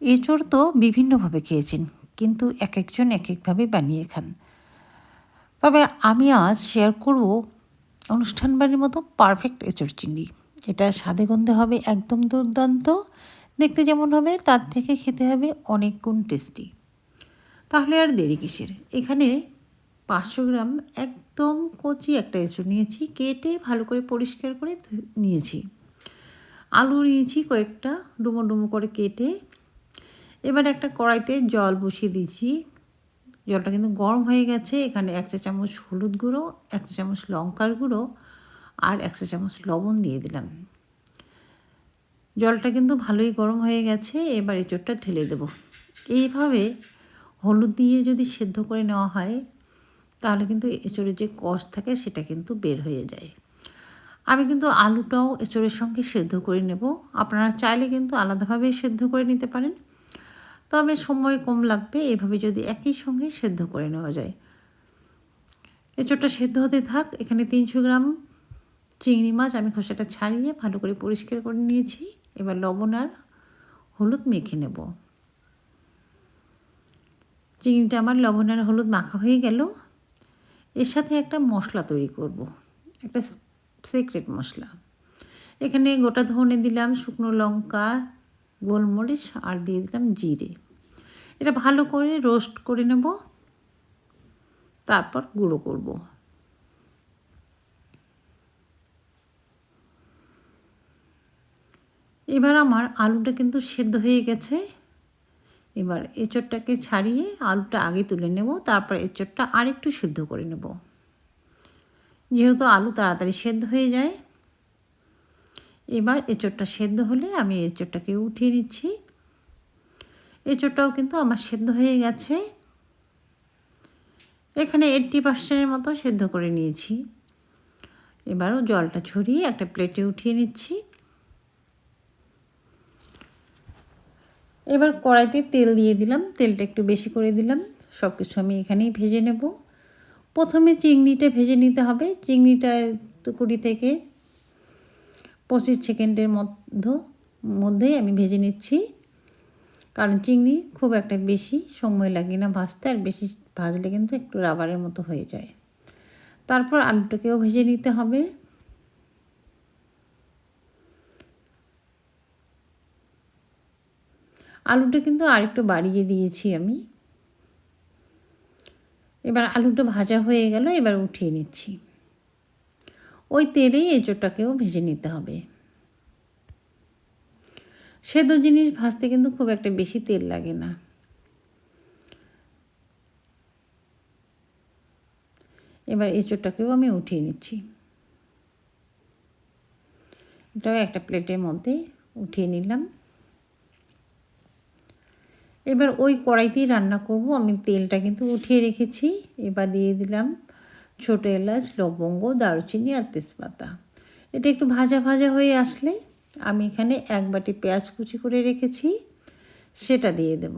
এঁচড় তো বিভিন্নভাবে খেয়েছেন, কিন্তু এক একজন এক একভাবে বানিয়ে খান। তবে আমি আজ শেয়ার করব অনুষ্ঠান বাড়ির মতো পারফেক্ট এঁচড় চিংড়ি। এটা স্বাদে গন্ধে হবে একদম দুর্দান্ত, দেখতে যেমন হবে, তার থেকে খেতে হবে অনেক গুণ টেস্টি তাহলে আর দেরি কিসের? এখানে পাঁচশো গ্রাম একদম কচি একটা এঁচড় নিয়েছি, কেটে ভালো করে পরিষ্কার করে নিয়েছি। আলু নিয়েছি কয়েকটা, ডুমো ডুমো করে কেটে এবার একটা কড়াইতে জল বসিয়ে দিয়েছি। জলটা কিন্তু গরম হয়ে গেছে। এখানে এক চা চামচ হলুদ গুঁড়ো, এক চা চামচ লঙ্কার গুঁড়ো আর এক চা চামচ লবণ দিয়ে দিলাম। জলটা কিন্তু ভালোই গরম হয়ে গেছে। এবার এঁচোড়টা ঢেলে দেব। এইভাবে হলুদ দিয়ে যদি সেদ্ধ করে নেওয়া হয়, তাহলে কিন্তু এঁচোড়ের যে কষ থাকে, সেটা কিন্তু বের হয়ে যায়। আমি কিন্তু আলুটাও এঁচোড়ের সঙ্গে সেদ্ধ করে নেব। আপনারা চাইলে কিন্তু আলাদাভাবে সেদ্ধ করে নিতে পারেন। তবে সময় কম লাগবে, এভাবে যদি একই সঙ্গে সেদ্ধ করে নেওয়া যায়। এঁচোড়টা সেদ্ধ হতে থাক, এখানে তিনশো গ্রাম চিংড়ি মাছ আমি খোসাটা ছাড়িয়ে ভালো করে পরিষ্কার করে নিয়েছি। এবার লবণ আর হলুদ মেখে নেব। চিংড়িটা আমার লবণ আর হলুদ মাখা হয়ে গেল। এর সাথে একটা মশলা তৈরি করব, একটা সিক্রেট মশলা। এখানে গোটা ধনে দিলাম, শুকনো লঙ্কা গোলমরিচ আর দিয়ে দিলাম জিরে। এটা ভালো করে রোস্ট করে নেব, তারপর গুঁড়ো করব। এবার আমার আলুটা কিন্তু সেদ্ধ হয়ে গেছে। এবার এঁচড়টাকে ছাড়িয়ে আলুটা আগে তুলে নেব, তারপর এঁচড়টা আরেকটু সেদ্ধ করে নেব। যেহেতু আলু তাড়াতাড়ি সেদ্ধ হয়ে যায় এবার এঁচড়টা সেদ্ধ হলে আমি এঁচড়টাকে উঠিয়ে নিচ্ছি। এঁচড়টাও কিন্তু আমার সেদ্ধ হয়ে গেছে। এখানে এইট্টি পার্সেন্টের মতো সেদ্ধ করে নিয়েছি। এবারও জলটা ছড়িয়ে একটা প্লেটে উঠিয়ে নিচ্ছি। এবার কড়াইতে তেল দিয়ে দিলাম। তেলটা একটু বেশি করে দিলাম। সব কিছু আমি এখানেই ভেজে নেব। প্রথমে চিংড়িটা ভেজে নিতে হবে। চিংড়িটা কুড়ি থেকে পঁচিশ সেকেন্ডের মধ্য মধ্যেই আমি ভেজে নিচ্ছি। কারণ চিংড়ি খুব একটা বেশি সময় লাগে না ভাজতে, আর বেশি ভাজলে কিন্তু একটু রাবারের মতো হয়ে যায়। তারপর আলুটাকেও ভেজে নিতে হবে। আলুটা কিন্তু আরেকটু বাড়িয়ে দিয়েছি আমি। এবার আলুটা ভাজা হয়ে গেল, এবার উঠিয়ে নিচ্ছি। ওই তেলেই এঁচোড়টাকেও ভেজে নিতে হবে। সেদ্ধ জিনিস ভাজতে কিন্তু খুব একটা বেশি তেল লাগে না। এবার এঁচোড়টাকেও আমি উঠিয়ে নিচ্ছি। এটাও একটা প্লেটের মধ্যে উঠিয়ে নিলাম। এবার ওই কড়াইতেই রান্না করব। আমি তেলটা কিন্তু উঠিয়ে রেখেছি। এবার দিয়ে দিলাম ছোটো এলাচ, লবঙ্গ, দারুচিনি আর তেজপাতা। এটা একটু ভাজা ভাজা হয়ে আসলে আমি এখানে এক বাটি পেঁয়াজ কুচি করে রেখেছি, সেটা দিয়ে দেব।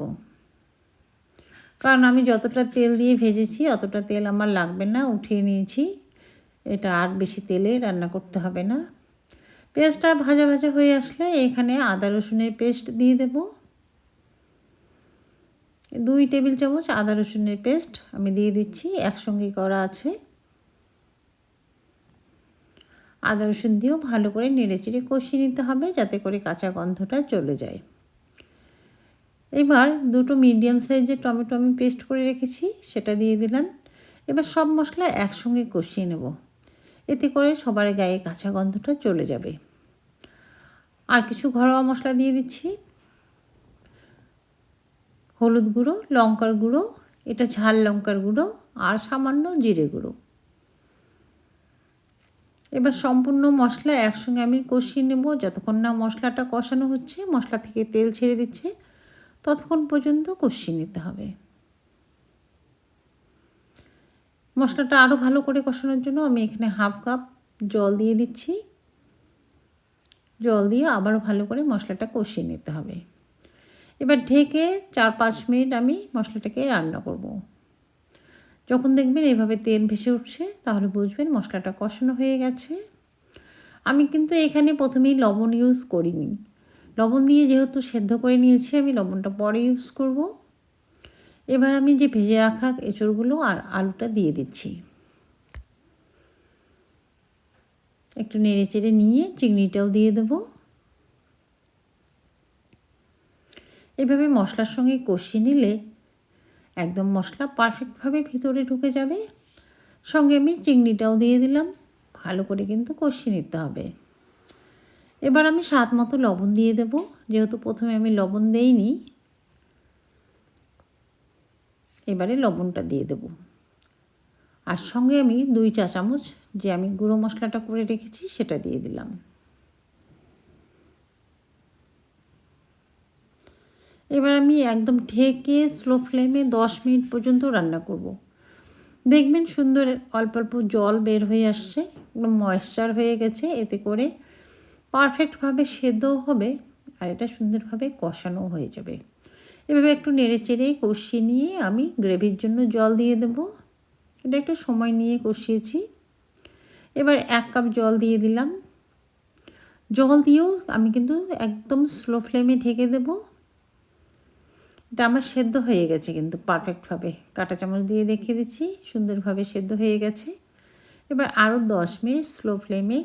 কারণ আমি যতটা তেল দিয়ে ভেজেছি, অতটা তেল আমার লাগবে না, উঠিয়ে নিয়েছি। এটা আর বেশি তেলে রান্না করতে হবে না। পেঁয়াজটা ভাজা ভাজা হয়ে আসলে এখানে আদা রসুনের পেস্ট দিয়ে দেব। দুই টেবিল চামচ আদা রসুনের পেস্ট আমি দিয়ে দিচ্ছি, একসঙ্গে করা আছে। আদা রসুন দিয়েও ভালো করে নেড়েচেড়ে কষিয়ে নিতে হবে যাতে করে কাঁচা গন্ধটা চলে যায়। এবার দুটো মিডিয়াম সাইজের টমেটো আমি পেস্ট করে রেখেছি, সেটা দিয়ে দিলাম। এবার সব মশলা একসঙ্গে কষিয়ে নেব। এতে করে সবার গায়ে কাঁচা গন্ধটা চলে যাবে। আর কিছু ঘরোয়া মশলা দিয়ে দিচ্ছি হলুদ গুঁড়ো, লঙ্কার গুঁড়ো, এটা ঝাল লঙ্কার গুঁড়ো আর সামান্য জিরে গুঁড়ো। এবার সম্পূর্ণ মশলা একসঙ্গে আমি কষিয়ে নেব। যতক্ষণ না মশলাটা কষানো হচ্ছে, মশলা থেকে তেল ছেড়ে দিচ্ছে, ততক্ষণ পর্যন্ত কষিয়ে নিতে হবে। মশলাটা আরও ভালো করে কষানোর জন্য আমি এখানে হাফ কাপ জল দিয়ে দিচ্ছি। জল দিয়ে আবারও ভালো করে মশলাটা কষিয়ে নিতে হবে। এবার ঢেকে চার পাঁচ মিনিট আমি মশলাটাকে রান্না করব। যখন দেখবেন এভাবে তেল ভেসে উঠছে, তাহলে বুঝবেন মশলাটা কষানো হয়ে গেছে। আমি কিন্তু এখানে প্রথমেই লবণ ইউজ করিনি। লবণ দিয়ে যেহেতু সেদ্ধ করে নিয়েছি, আমি লবণটা পরে ইউজ করব। এবার আমি যে ভেজে রাখা এঁচড়গুলো আর আলুটা দিয়ে দিচ্ছি। একটু নেড়ে চেড়ে নিয়ে চিংড়িটাও দিয়ে দেব। এভাবে মশলার সঙ্গে কষিয়ে নিলে একদম মশলা পারফেক্টভাবে ভিতরে ঢুকে যাবে। সঙ্গে আমি চিংড়িটাও দিয়ে দিলাম, ভালো করে কিন্তু কষিয়ে নিতে হবে। এবার আমি স্বাদ মতো লবণ দিয়ে দেব, যেহেতু প্রথমে আমি লবণ দেইনি। এবারে লবণটা দিয়ে দেব। আর সঙ্গে আমি দুই চা চামচ যে আমি গুঁড়ো মশলাটা করে রেখেছি, সেটা দিয়ে দিলাম। এবার আমি একদম ঢেকে স্লো ফ্লেমে দশ মিনিট পর্যন্ত রান্না করব। দেখবেন সুন্দর অল্প অল্প জল বের হয়ে আসছে, একদম ময়েশ্চার হয়ে গেছে, এতে করে পারফেক্টভাবে সেদ্ধও হবে আর এটা সুন্দরভাবে কষানো হয়ে যাবে। এভাবে একটু নেড়ে চেড়ে কষিয়ে নিয়ে আমি গ্রেভির জন্য জল দিয়ে দেব। এটা একটু সময় নিয়ে কষিয়েছি। এবার এক কাপ জল দিয়ে দিলাম। জল দিয়েও আমি কিন্তু একদম স্লো ফ্লেমে ঢেকে দেব। এটা আমার সেদ্ধ হয়ে গেছে কিন্তু পারফেক্টভাবে কাঁটা চামচ দিয়ে দেখিয়ে দিচ্ছি, সুন্দরভাবে সেদ্ধ হয়ে গেছে। এবার আরও দশ মিনিট স্লো ফ্লেমে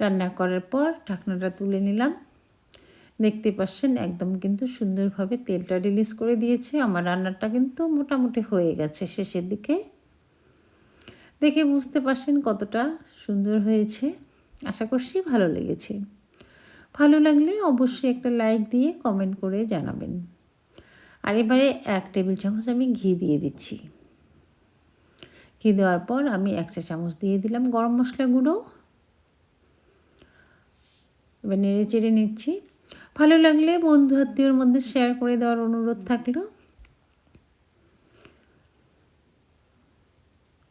রান্না করার পর ঢাকনাটা তুলে নিলাম। দেখতে পাচ্ছেন একদম কিন্তু সুন্দরভাবে তেলটা রিলিজ করে দিয়েছে। আমার রান্নাটা কিন্তু মোটামুটি হয়ে গেছে শেষের দিকে। দেখে বুঝতে পারছেন কতটা সুন্দর হয়েছে। আশা করছি ভালো লেগেছে। ভালো লাগলে অবশ্যই একটা লাইক দিয়ে কমেন্ট করে জানাবেন। আর এবারে এক টেবিল চামচ আমি ঘি দিয়ে দিচ্ছি। ঘি দেওয়ার পর আমি এক চা চামচ দিয়ে দিলাম গরম মশলা গুঁড়ো। এবার নেড়ে চেড়ে নিচ্ছি। ভালো লাগলে বন্ধু আত্মীয়র মধ্যে শেয়ার করে দেওয়ার অনুরোধ থাকল।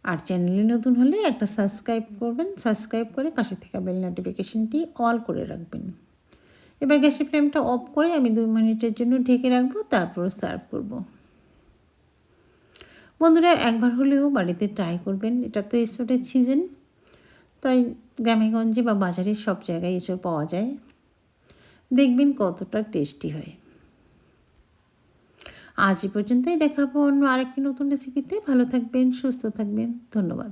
আর চ্যানেলে নতুন হলে একটা সাবস্ক্রাইব করবেন। সাবস্ক্রাইব করে পাশে থাকা বেল নোটিফিকেশনটি অল করে রাখবেন। এবার গ্যাসের ফ্লেমটা অফ করে আমি দুই মিনিটের জন্য ঢেকে রাখব, তারপর সার্ভ করব। বন্ধুরা, একবার হলেও বাড়িতে ট্রাই করবেন, এটা তো এসোটের সিজন, তাই গ্রামেগঞ্জে বা বাজারে সব জায়গায় এসব পাওয়া যায়। দেখবেন কতটা টেস্টি হয়। আজ পর্যন্তই, দেখাবো অন্য আরেকটি নতুন রেসিপিতে ভালো থাকবেন, সুস্থ থাকবেন, ধন্যবাদ।